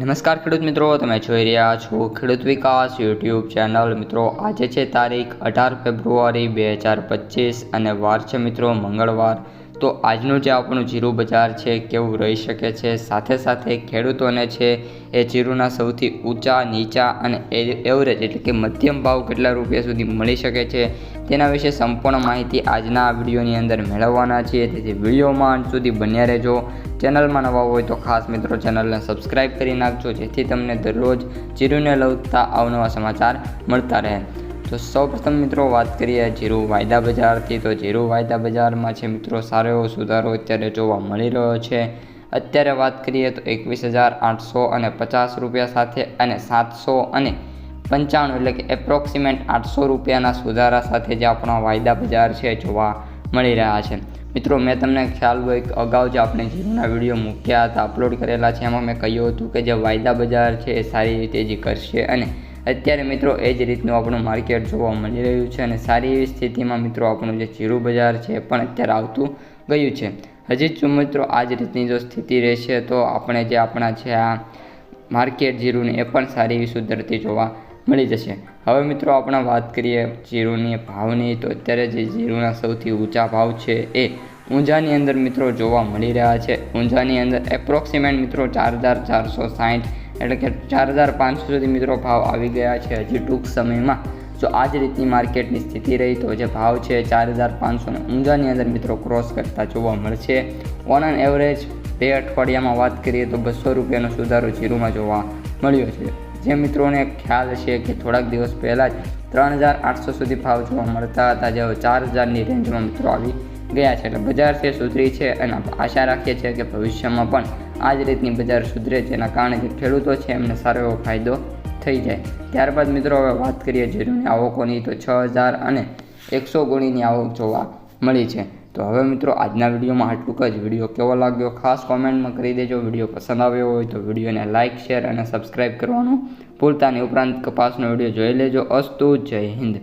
નમસ્કાર ખેડૂત મિત્રો, તમે જોઈ રહ્યા છો ખેડૂત વિકાસ યુટ્યુબ ચેનલ. મિત્રો, આજે છે તારીખ અઢાર ફેબ્રુઆરી બે હજાર પચીસ અને વાર છે મિત્રો મંગળવાર. તો આજનું જે આપણું જીરું બજાર છે, કેવું રહી શકે છે, સાથે સાથે ખેડૂતોને છે, એ જીરુના સૌથી ઊંચા, નીચા અને એવરેજ એટલે કે મધ્યમ ભાવ કેટલા રૂપિયા સુધી મળી શકે છે, તેના વિશે સંપૂર્ણ માહિતી આજના આ વિડીયોની અંદર મેળવવાના છીએ. તેથી વિડીયોમાં અંત સુધી બન્યા રહેજો. ચેનલમાં નવા હોય તો ખાસ મિત્રો ચેનલને સબસ્ક્રાઈબ કરી નાખજો, જેથી તમને દરરોજ જીરુને લગતા અવનવા સમાચાર મળતા રહે. તો સૌપ્રથમ મિત્રો વાત કરીએ જીરું વાયદા બજારથી. તો જીરું વાયદા બજારમાં છે મિત્રો સારો એવો સુધારો અત્યારે જોવા મળી રહ્યો છે. અત્યારે વાત કરીએ તો એકવીસ હજાર આઠસો અને પચાસ રૂપિયા સાથે અને સાતસો અને પંચાણું એટલે કે એપ્રોક્સિમેટ આઠસો રૂપિયાના સુધારા સાથે જે આપણા વાયદા બજાર છે જોવા મળી રહ્યા છે. મિત્રો મેં તમને ખ્યાલ હોય કે અગાઉ જે આપણે જીરોના વીડિયો મૂક્યા હતા, અપલોડ કરેલા છે. એમાં મેં કહ્યું હતું કે જે વાયદા બજાર છે એ સારી રીતે જે કરશે અને અત્યારે મિત્રો એ જ રીતનું આપણું માર્કેટ જોવા મળી રહ્યું છે અને સારી એવી સ્થિતિમાં મિત્રો આપણું જે જીરું બજાર છે એ પણ અત્યારે આવતું ગયું છે. હજી જો મિત્રો આ જ રીતની જો સ્થિતિ રહેશે તો આપણે જે આપણા છે આ માર્કેટ જીરુને એ પણ સારી એવી સુધરતી જોવા મળી જશે. હવે મિત્રો આપણે વાત કરીએ જીરુની ભાવની તો અત્યારે જે જીરુના સૌથી ઊંચા ભાવ છે એ ઊંઝાની અંદર મિત્રો જોવા મળી રહ્યા છે. ઊંઝાની અંદર એપ્રોક્સિમેટ મિત્રો ચાર હજાર ચારસો સાઠ એટલે કે ચાર હજાર પાંચસો સુધી મિત્રો ભાવ આવી ગયા છે હજી ટૂંક સમયમાં. જો આ જ રીતની માર્કેટની સ્થિતિ રહી તો જે ભાવ છે ચાર હજાર પાંચસોને ઊંઝાની અંદર મિત્રો ક્રોસ કરતા જોવા મળશે. ઓન એન એવરેજ બે અઠવાડિયામાં વાત કરીએ તો બસો રૂપિયાનો સુધારો જીરુમાં જોવા મળ્યો છે. જે મિત્રોને ખ્યાલ છે કે થોડાક દિવસ પહેલાં જ ત્રણ હજાર આઠસો સુધી ભાવ જોવા મળતા હતા. જે હવે ચાર હજારની રેન્જમાં મિત્રો આવી ગયા છે. એટલે બજાર છે, સુધરી છે અને આશા રાખીએ છીએ કે ભવિષ્યમાં પણ આ જ રીતની બજાર સુધરે, જેના કારણે જે ખેડૂતો છે એમને સારો એવો ફાયદો થઈ જાય. ત્યારબાદ મિત્રો હવે વાત કરીએ જીરુની આવકોની, તો છ હજાર અને એકસો ગુણીની આવક જોવા મળી છે. તો હવે મિત્રો આજના વિડીયોમાં આટલું જ. વીડિયો કેવો લાગ્યો? ખાસ કોમેન્ટમાં કરી દેજો. વીડિયો પસંદ આવ્યો હોય તો વિડીયોને લાઇક શેર અને સબસ્ક્રાઇબ કરવાનું ભૂલતા ઉપરાંત કપાસનો વીડિયો જોઈ લેજો. અસ્તુ જય હિન્દ.